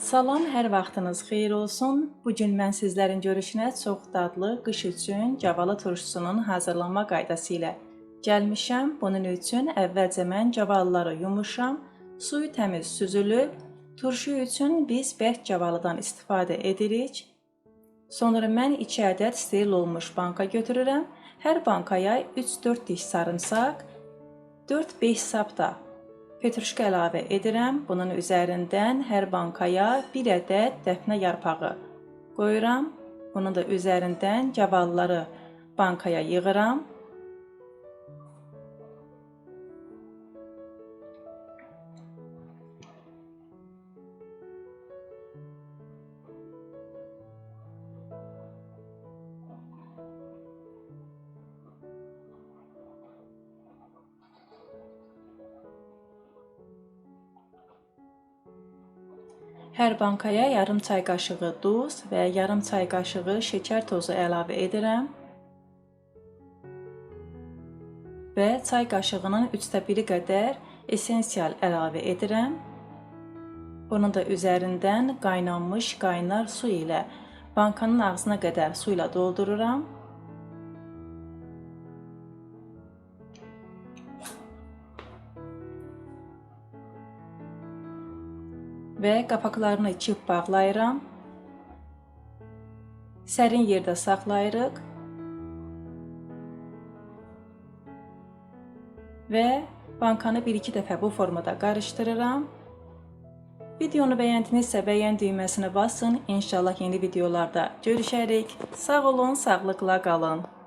Salam, hər vaxtınız xeyir olsun. Bu gün mən sizlərin görüşünə çox dadlı qış üçün cavalı turşusunun hazırlanma qaydası ilə gəlmişəm. Bunun üçün əvvəlcə mən cavalıları yumuşam, suyu təmiz süzülüb. Turşu üçün biz bərk cavalıdan istifadə edirik. Sonra mən 2 ədəd steril olmuş banka götürürəm. Hər bankaya 3-4 diş sarımsaq, 4-5 sap da Petruşka əlavə edirəm. Bunun üzərindən hər bankaya 1 ədəd dəfnə yarpağı qoyuram. Bunun da üzərindən cavalları bankaya yığıram. Hər bankaya yarım çay qaşığı duz və yarım çay qaşığı şəkər tozu əlavə edirəm. Və çay qaşığının 3də 1-i qədər essensial əlavə edirəm. Bunun da üzərindən qaynanmış qaynar su ilə bankanın ağzına qədər su ilə doldururam. Və qapaqlarını çip bağlayıram. Sərin yerdə saxlayırıq. Və bankanı 1-2 dəfə bu formada qarışdırıram. Videonu bəyəndinizsə bəyən düyməsini basın. İnşallah yeni videolarda görüşərik. Sağ olun, sağlıqla qalın.